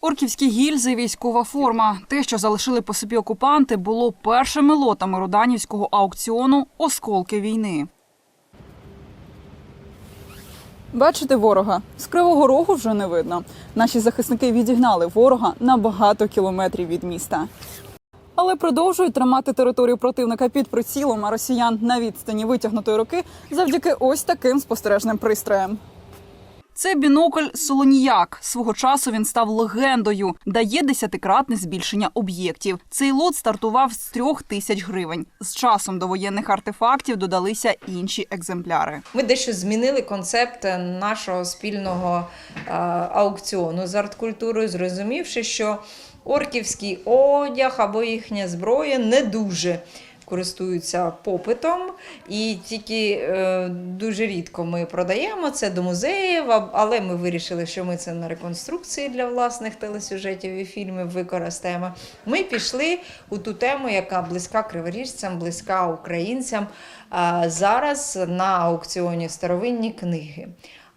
Орківські гільзи, військова форма. Те, що залишили по собі окупанти, було першими лотами руданівського аукціону Осколки війни. Бачите ворога? З кривого рогу вже не видно. Наші захисники відігнали ворога на багато кілометрів від міста. Але продовжують тримати територію противника під прицілом, а росіян на відстані витягнутої руки завдяки ось таким спостережним пристроям. Це бінокль Солоніяк. Свого часу він став легендою, дає десятикратне збільшення об'єктів. Цей лот стартував з трьох тисяч гривень. З часом до воєнних артефактів додалися інші екземпляри. Ми дещо змінили концепт нашого спільного е, аукціону з арткультурою, зрозумівши, що орківський одяг або їхня зброя не дуже користуються попитом, і тільки е, дуже рідко ми продаємо це до музеїв, але ми вирішили, що ми це на реконструкції для власних телесюжетів і фільмів використаємо. Ми пішли у ту тему, яка близька криворіжцям, близька українцям. А зараз на аукціоні старовинні книги.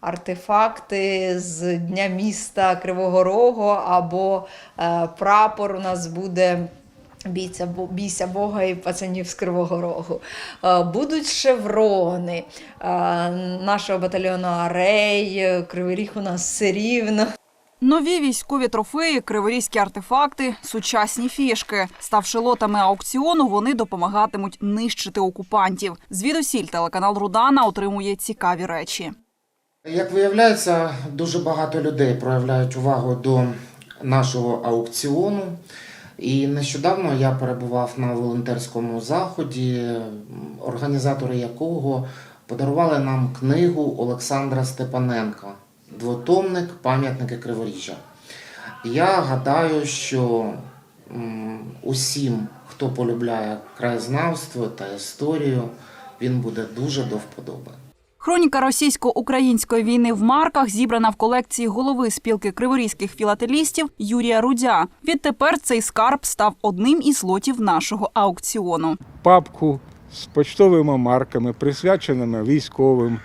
Артефакти з Дня міста Кривого Рогу або е, прапор у нас буде бійця, Бо- бійся Бога і пацанів з Кривого Рогу. Е, Будуть шеврони е, нашого батальйону Арей, е, Кривий Ріг у нас все рівно. Нові військові трофеї, криворізькі артефакти, сучасні фішки. Ставши лотами аукціону, вони допомагатимуть нищити окупантів. Звідусіль телеканал Рудана отримує цікаві речі. Як виявляється, дуже багато людей проявляють увагу до нашого аукціону. І нещодавно я перебував на волонтерському заході, організатори якого подарували нам книгу Олександра Степаненка Двотомник Пам'ятники Криворіжжя. Я гадаю, що усім, хто полюбляє краєзнавство та історію, він буде дуже до вподоби. Хроніка російсько-української війни в марках зібрана в колекції голови спілки криворізьких філателістів Юрія Рудя. Відтепер цей скарб став одним із лотів нашого аукціону. папку з почтовими марками, присвяченими військовим,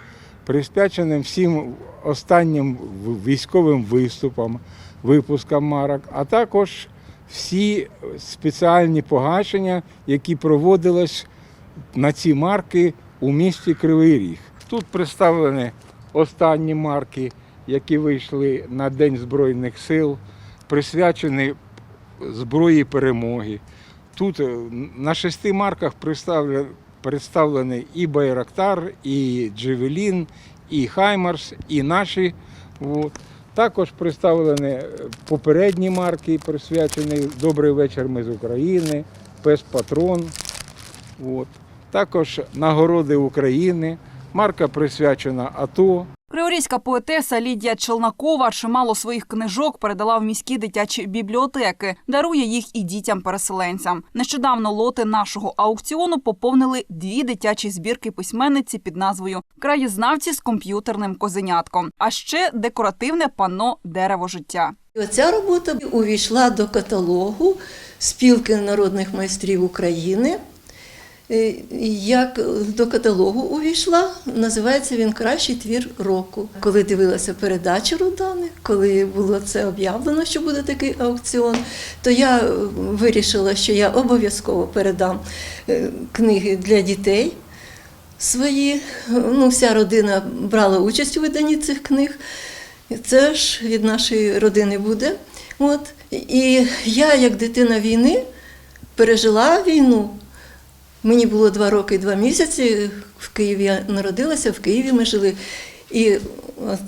присвяченим всім останнім військовим виступам, випускам марок, а також всі спеціальні погашення, які проводились на ці марки у місті Кривий Ріг. Тут представлені останні марки, які вийшли на День Збройних сил, присвячені зброї перемоги. Тут е, на шести марках представлені, і Байрактар, і Джевелін, і Хаймарс, і наші. Також представлені е, попередні марки, присвячені Добрий вечір ми з України, Пес Патрон. Також нагороди України. Марка присвячена АТО. Криворізька поетеса Лідія Челнакова чимало своїх книжок передала в міські дитячі бібліотеки, дарує їх і дітям-переселенцям. Нещодавно лоти нашого аукціону поповнили дві дитячі збірки письменниці під назвою Краєзнавці з комп'ютерним козенятком, а ще декоративне панно Дерево життя. Оця робота увійшла до каталогу спілки народних майстрів України. Е, Як до каталогу увійшла, називається він Кращий твір року. Коли дивилася передачу Рудани, коли було це об'явлено, що буде такий аукціон, то я е, вирішила, що я обов'язково передам е, книги для дітей свої. Ну, вся родина брала участь у виданні цих книг. Це ж від нашої родини буде. От. І я, як дитина війни, пережила війну. Мені було два роки і два місяці. В Києві я народилася, в Києві ми жили. І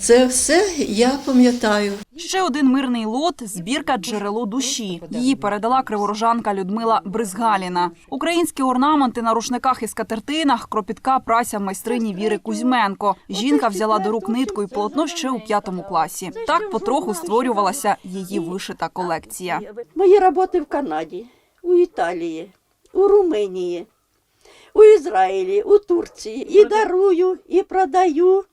це все я пам'ятаю. Ще один мирний лот збірка джерело душі. Її передала криворожанка Людмила Бризгаліна. Українські орнаменти на рушниках і скатертинах, кропітка праця майстрині Віри Кузьменко. Жінка взяла до рук нитку і полотно ще у п'ятому класі. Так потроху створювалася її вишита колекція. Мої роботи в Канаді, у Італії, у Румунії, у Ізраїлі, у Турції. І дарую, і продаю.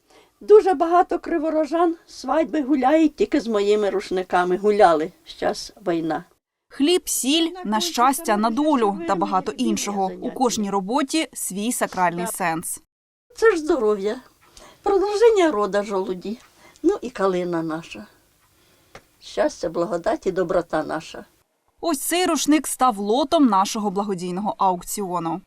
Дуже багато криворожан свадьби гуляють тільки з моїми рушниками. Гуляли. Зараз війна. Хліб, сіль, на щастя, на долю та багато іншого. У кожній роботі свій сакральний сенс. Це ж здоров'я, продовження рода жолуді. Ну і калина наша. Щастя, благодать і доброта наша. Ось цей рушник став лотом нашого благодійного аукціону.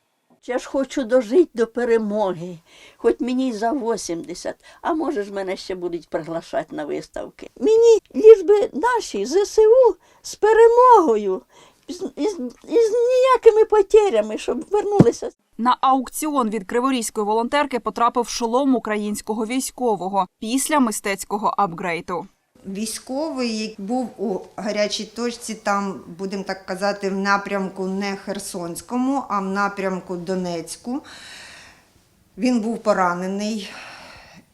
Я ж хочу дожити до перемоги, хоч мені й за 80, а може ж мене ще будуть приглашати на виставки. Мені ліж би наші ЗСУ з перемогою, з, із, із ніякими потерями, щоб вернулися. На аукціон від криворізької волонтерки потрапив шолом українського військового після мистецького апгрейту. Військовий який був у гарячій точці, там, будемо так казати, в напрямку не Херсонському, а в напрямку Донецьку. Він був поранений.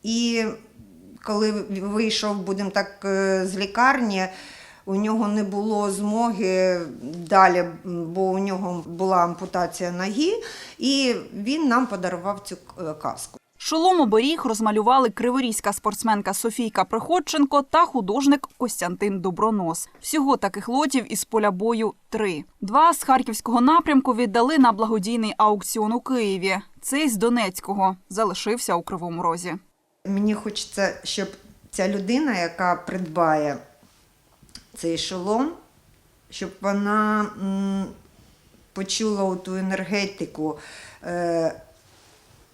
І коли вийшов, будемо так, е, з лікарні, у нього не було змоги далі, бо у нього була ампутація ноги, і він нам подарував цю е, каску. Шолом оберіг розмалювали криворізька спортсменка Софійка Приходченко та художник Костянтин Добронос. Всього таких лотів із поля бою три. Два з харківського напрямку віддали на благодійний аукціон у Києві. Цей з Донецького залишився у Кривому Розі. Мені хочеться, щоб ця людина, яка придбає цей шолом, щоб вона почула ту енергетику е,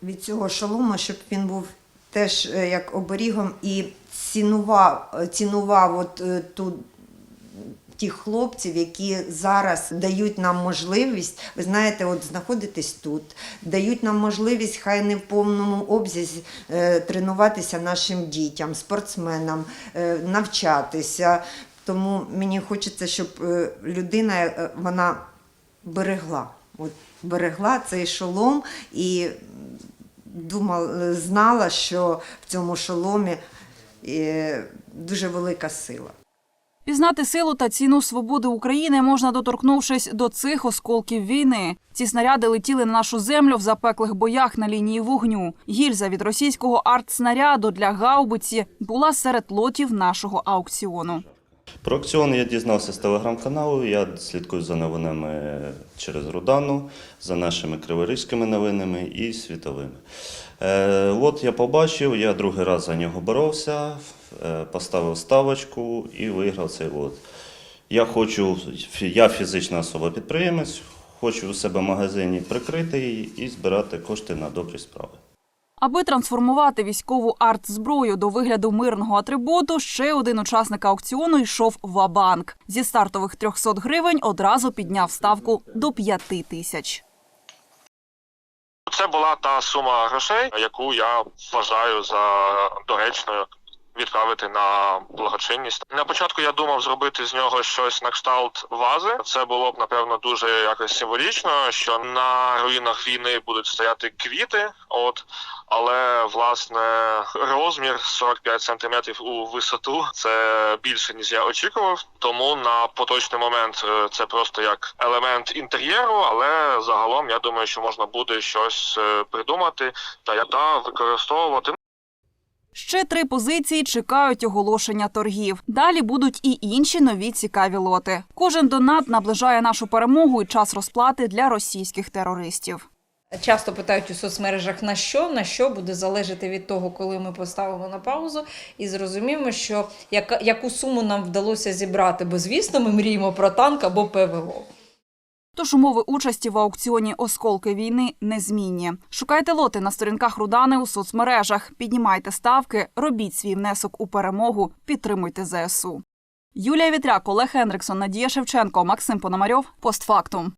від цього шолому, щоб він був теж е, як оберігом і цінував, е, цінував от, е, ту тих хлопців, які зараз дають нам можливість, ви знаєте, от знаходитись тут, дають нам можливість, хай не в повному обсязі тренуватися нашим дітям, спортсменам, навчатися. Тому мені хочеться, щоб людина вона берегла. От берегла цей шолом і думала, знала, що в цьому шоломі е, дуже велика сила. Пізнати силу та ціну свободи України можна доторкнувшись до цих осколків війни. Ці снаряди летіли на нашу землю в запеклих боях на лінії вогню. Гільза від російського артснаряду для гаубиці була серед лотів нашого аукціону. Про аукціон я дізнався з телеграм-каналу. Я слідкую за новинами через Рудану, за нашими криворізькими новинами і світовими. Е, от я побачив, я другий раз за нього боровся, е, поставив ставочку і виграв цей лот. Я хочу, я фізична особа-підприємець, хочу у себе в магазині прикрити і збирати кошти на добрі справи. Аби трансформувати військову артзброю до вигляду мирного атрибуту, ще один учасник аукціону йшов ва-банк. Зі стартових 300 гривень одразу підняв ставку до 5 тисяч. Це була та сума грошей, яку я вважаю за доречною відправити на благочинність. На початку я думав зробити з нього щось на кшталт вази. Це було б напевно дуже якось символічно, що на руїнах війни будуть стояти квіти. От але власне розмір 45 сантиметрів у висоту це більше ніж я очікував. Тому на поточний момент е, це просто як елемент інтер'єру, але загалом я думаю, що можна буде щось е, придумати та та використовувати. Ще три позиції чекають оголошення торгів. Далі будуть і інші нові цікаві лоти. Кожен донат наближає нашу перемогу і час розплати для російських терористів. Часто питають у соцмережах на що, на що буде залежати від того, коли ми поставимо на паузу, і зрозуміємо, що яка, яку суму нам вдалося зібрати. Бо, звісно, ми мріємо про танк або ПВО. Тож умови участі в аукціоні Осколки війни незмінні. Шукайте лоти на сторінках Рудани у соцмережах, піднімайте ставки, робіть свій внесок у перемогу, підтримуйте ЗСУ. Юлія Вітряк, Олег Хендриксон, Надія Шевченко, Максим Пономарьов. Постфактум.